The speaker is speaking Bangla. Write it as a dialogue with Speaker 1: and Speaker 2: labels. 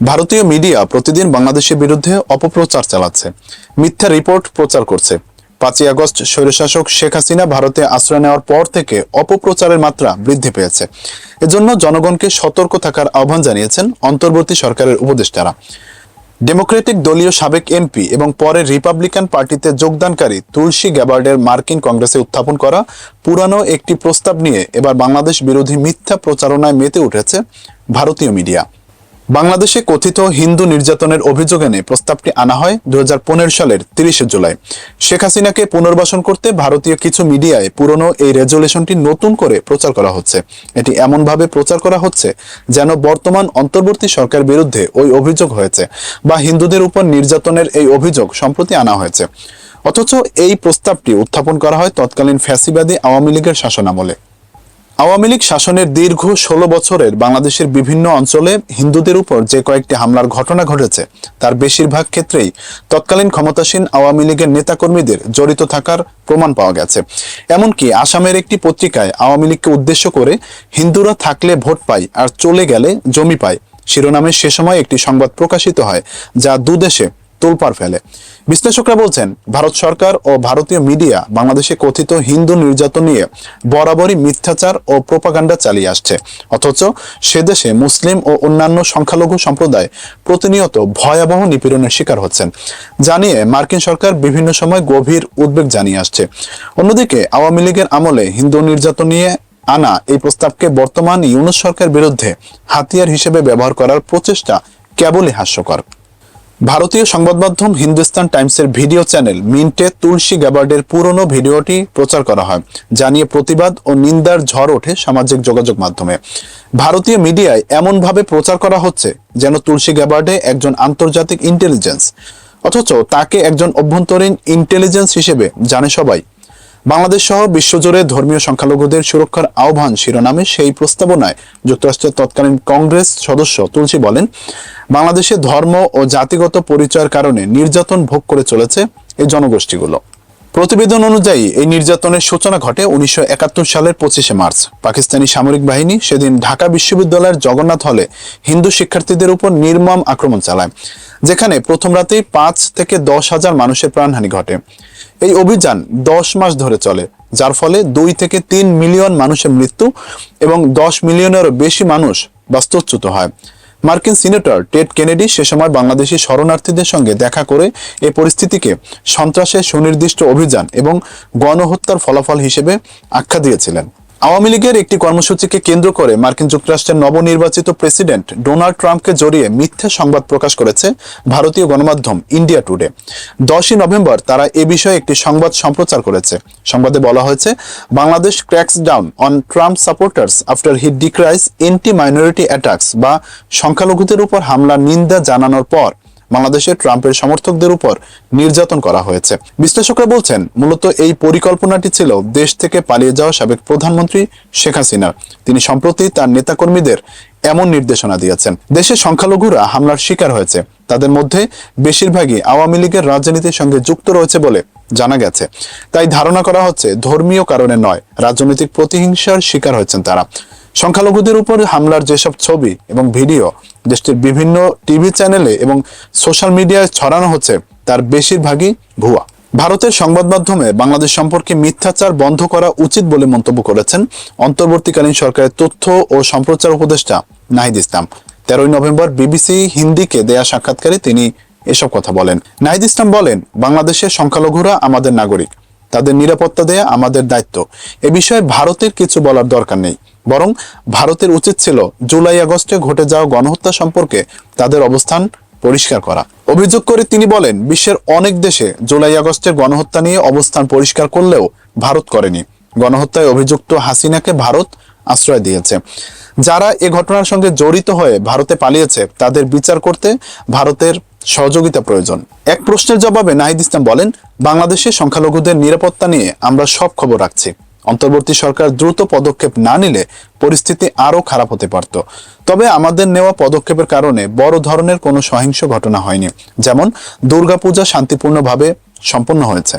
Speaker 1: ভারতীয় মিডিয়া প্রতিদিন বাংলাদেশের বিরুদ্ধে অপপ্রচার চালাচ্ছে, মিথ্যা রিপোর্ট প্রচার করছে। পাঁচই আগস্ট স্বৈরশাসক শেখ হাসিনা ভারতে আশ্রয় নেওয়ার পর থেকে অপপ্রচারের মাত্রা বৃদ্ধি পেয়েছে। এজন্য জনগণকে সতর্ক থাকার আহ্বান জানিয়েছেন অন্তর্বর্তী সরকারের উপদেষ্টারা। ডেমোক্রেটিক দলীয় সাবেক এমপি এবং পরে রিপাবলিকান পার্টিতে যোগদানকারী তুলসী গ্যাবার্ডের মার্কিন কংগ্রেসে উত্থাপন করা পুরানো একটি প্রস্তাব নিয়ে এবার বাংলাদেশ বিরোধী মিথ্যা প্রচারণায় মেতে উঠেছে ভারতীয় মিডিয়া। বাংলাদেশে কথিত হিন্দু নির্যাতনের অভিযোগ এনে প্রস্তাবটি আনা হয় দুহাজার পনেরো সালের তিরিশে জুলাই। শেখ হাসিনাকে পুনর্বাসন করতে ভারতীয় কিছু মিডিয়ায় পুরনো এই রেজুলেশনটি নতুন করে প্রচার করা হচ্ছে। এটি এমনভাবে প্রচার করা হচ্ছে যেন বর্তমান অন্তর্বর্তী সরকার বিরুদ্ধে ওই অভিযোগ হয়েছে বা হিন্দুদের উপর নির্যাতনের এই অভিযোগ সম্প্রতি আনা হয়েছে। অথচ এই প্রস্তাবটি উত্থাপন করা হয় তৎকালীন ফ্যাসিবাদী আওয়ামী লীগের শাসনামলে। আওয়ামী লীগ শাসনের দীর্ঘ ষোলো বছরের বাংলাদেশের বিভিন্ন অঞ্চলে হিন্দুদের উপর যে কয়েকটি হামলার ঘটনা ঘটেছে, তার বেশিরভাগ ক্ষেত্রেই তৎকালীন ক্ষমতাসীন আওয়ামী লীগের নেতাকর্মীদের জড়িত থাকার প্রমাণ পাওয়া গেছে। এমনকি আসামের একটি পত্রিকায় আওয়ামী লীগকে উদ্দেশ্য করে হিন্দুরা থাকলে ভোট পায় আর চলে গেলে জমি পায়। শিরোনামে সে সময় একটি সংবাদ প্রকাশিত হয়, যা দুদেশে তোলপাড় ফেলে। বিশ্লেষকরা বলছেন, ভারত সরকার ও ভারতীয় মিডিয়া বাংলাদেশে কথিত হিন্দু নির্যাতন নিয়ে বরাবরই মিথ্যাচার ও প্রোপাগান্ডা চালিয়ে আসছে। অথচ সে দেশে মুসলিম ও অন্যান্য সংখ্যালঘু সম্প্রদায় প্রতিনিয়ত ভয়াবহ নিপীড়নের শিকার হচ্ছেন। জানিয়ে মার্কিন সরকার বিভিন্ন সময় গভীর উদ্বেগ জানিয়ে আসছে। অন্যদিকে, আওয়ামী লীগের আমলে হিন্দু নির্যাতন নিয়ে আনা এই প্রস্তাবকে বর্তমান ইউনুস সরকার বিরুদ্ধে হাতিয়ার হিসেবে ব্যবহার করার প্রচেষ্টা কেবলই হাস্যকর। ভারতীয় সংবাদ মাধ্যম হিন্দুস্তান টাইমসের ভিডিও চ্যানেল মিন্টে তুলসী গ্যাবার্ডের পুরনো ভিডিওটি প্রচার করা হয় জানিয়ে প্রতিবাদ ও নিন্দার ঝড় ওঠে সামাজিক যোগাযোগ মাধ্যমে। ভারতীয় মিডিয়ায় এমনভাবে প্রচার করা হচ্ছে যেন তুলসী গ্যাবার্ডে একজন আন্তর্জাতিক ইন্টেলিজেন্স অথচ তাকে একজন অভ্যন্তরীণ ইন্টেলিজেন্স হিসেবে জানে সবাই। বাংলাদেশ সহ বিশ্বজুড়ে ধর্মীয় সংখ্যালঘুদের সুরক্ষার আহ্বান শিরোনামে সেই প্রস্তাবনায় যুক্তরাষ্ট্রের তৎকালীন কংগ্রেস সদস্য তুলসী বলেন, বাংলাদেশে ধর্ম ও জাতিগত পরিচয়ের কারণে নির্যাতন ভোগ করে চলেছে এই জনগোষ্ঠীগুলো। প্রতিবেদন অনুযায়ী, এই নির্যাতনের সূচনা ঘটে উনিশশো একাত্তর সালের পঁচিশে মার্চ। পাকিস্তানি সামরিক বাহিনী সেদিন ঢাকা বিশ্ববিদ্যালয়ের জগন্নাথ হলে হিন্দু শিক্ষার্থীদের উপর নির্মম আক্রমণ চালায়, যেখানে প্রথম রাতেই পাঁচ থেকে দশ হাজার মানুষের প্রাণহানি ঘটে। এই অভিযান দশ মাস ধরে চলে, যার ফলে দুই থেকে তিন মিলিয়ন মানুষের মৃত্যু এবং দশ মিলিয়নেরও বেশি মানুষ বাস্তুচ্যুত হয়। মার্কিন সিনেটর টেড কেনেডি সে সময় বাংলাদেশি শরণার্থীদের সঙ্গে দেখা করে এ পরিস্থিতিকে সন্ত্রাসের সুনির্দিষ্ট অভিযান এবং গণহত্যার ফলাফল হিসেবে আখ্যা দিয়েছিলেন। আওয়ামী লীগের একটি কর্মসূচিকে কেন্দ্র করে মার্কিন যুক্তরাষ্ট্রের নবনির্বাচিত প্রেসিডেন্ট ডোনাল্ড ট্রাম্পকে জড়িয়ে মিথ্যা সংবাদ প্রকাশ করেছে ভারতীয় গণমাধ্যম ইন্ডিয়া টুডে। দশই নভেম্বর তারা এ বিষয়ে একটি সংবাদ সম্প্রচার করেছে। সংবাদে বলা হয়েছে, Bangladesh cracks down on Trump supporters after he decries anti minority attacks বা সংখ্যালঘুদের উপর হামলার নিন্দা জানানোর পর বাংলাদেশে ট্রাম্পের সমর্থকদের উপর নির্যাতন করা হয়েছে। বিশ্লেষকরা বলছেন, মূলত এই পরিকল্পনাটি ছিল দেশ থেকে পালিয়ে যাওয়া সাবেক প্রধানমন্ত্রী শেখ হাসিনার। তিনি সম্প্রতি তার নেতাকর্মীদের এমন নির্দেশনা দিয়েছেন। দেশের সংখ্যালঘুরা হামলার শিকার হয়েছে। তাদের মধ্যে বেশিরভাগই আওয়ামী লীগের রাজনীতির সঙ্গে যুক্ত রয়েছে বলে জানা গেছে। তাই ধারণা করা হচ্ছে, ধর্মীয় কারণে নয়, রাজনৈতিক প্রতিহিংসার শিকার হয়েছেন তারা। সংখ্যালঘুদের উপর হামলার যেসব ছবি এবং ভিডিও দেশটির বিভিন্ন টিভি চ্যানেলে এবং সোশ্যাল মিডিয়ায় ছড়ানো হচ্ছে, তার বেশিরভাগই ভুয়া। ভারতের সংবাদ মাধ্যমে বাংলাদেশ সম্পর্কে মিথ্যাচার বন্ধ করা উচিত বলে মন্তব্য করেছেন অন্তর্বর্তীকালীন সরকারের তথ্য ও সম্প্রচার উপদেষ্টা নাহিদ ইসলাম। তেরোই নভেম্বর বিবিসি হিন্দিকে দেয়া সাক্ষাৎকারে তিনি এসব কথা বলেন। নাহিদ ইসলাম বলেন, বাংলাদেশের সংখ্যালঘুরা আমাদের নাগরিক। তাদের নিরাপত্তা দেয়া আমাদের দায়িত্ব। এ বিষয়ে ভারতের কিছু বলার দরকার নেই। বরং ভারতের উচিত ছিল জুলাই আগস্টে ঘটে যাওয়া গণহত্যা সম্পর্কে তাদের অবস্থান পরিষ্কার করা। অভিযোগ করে তিনি বলেন, বিশ্বের অনেক দেশে জুলাই আগস্টের গণহত্যা নিয়ে অবস্থান পরিষ্কার করলেও ভারত করেনি। গণহত্যায় অভিযুক্ত হাসিনাকে ভারত আশ্রয় দিয়েছে। যারা এ ঘটনার সঙ্গে জড়িত হয়ে ভারতে পালিয়েছে, তাদের বিচার করতে ভারতের সহযোগিতা প্রয়োজন। এক প্রশ্নের জবাবে নাহিদ ইসলাম বলেন, বাংলাদেশে সংখ্যালঘুদের নিরাপত্তা নিয়ে আমরা সব খবর রাখছি। অন্তর্বর্তী সরকার দ্রুত পদক্ষেপ না নিলে পরিস্থিতি আরও খারাপ হতে পারত। তবে আমাদের নেওয়া পদক্ষেপের কারণে বড় ধরনের কোনো সহিংস ঘটনা হয়নি। যেমন, দুর্গাপূজা শান্তিপূর্ণভাবে সম্পন্ন হয়েছে।